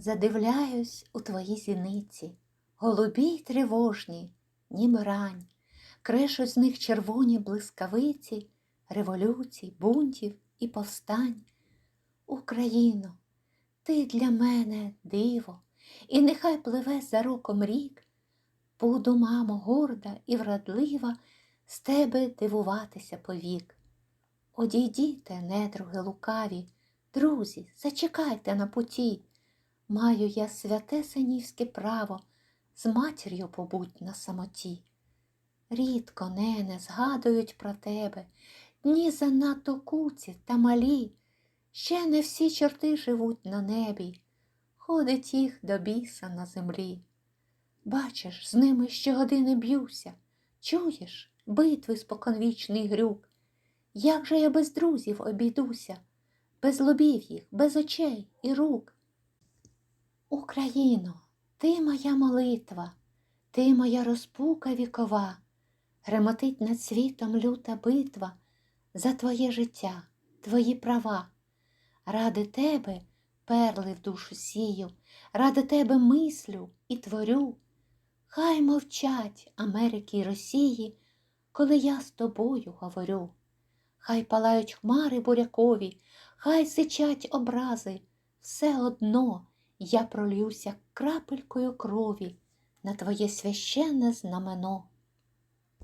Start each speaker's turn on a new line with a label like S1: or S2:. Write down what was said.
S1: Задивляюсь у твої зіниці, голубі й тривожні, ніби рань, крешуть з них червоні блискавиці, революцій, бунтів і повстань. Україно, ти для мене диво, і нехай пливе за роком рік. Буду, мамо, горда і врадлива, з тебе дивуватися повік. Одійдіте, недруги лукаві, друзі, зачекайте на путі. Маю я святе синівське право з матір'ю побудь на самоті. Рідко, нене, згадують про тебе, дні занадто куці та малі. Ще не всі чорти живуть на небі, ходить їх до біса на землі. Бачиш, з ними щогодини б'юся, чуєш битви споконвічний грюк. Як же я без друзів обійдуся, без лобів їх, без очей і рук? Україно, ти моя молитва, ти моя розпука вікова, гремотить над світом люта битва за твоє життя, твої права. Ради тебе перли в душу сію, ради тебе мислю і творю. Хай мовчать Америки й Росії, коли я з тобою говорю. Хай палають хмари бурякові, хай сичать образи, все одно я пролюся крапелькою крові на твоє священне знамено.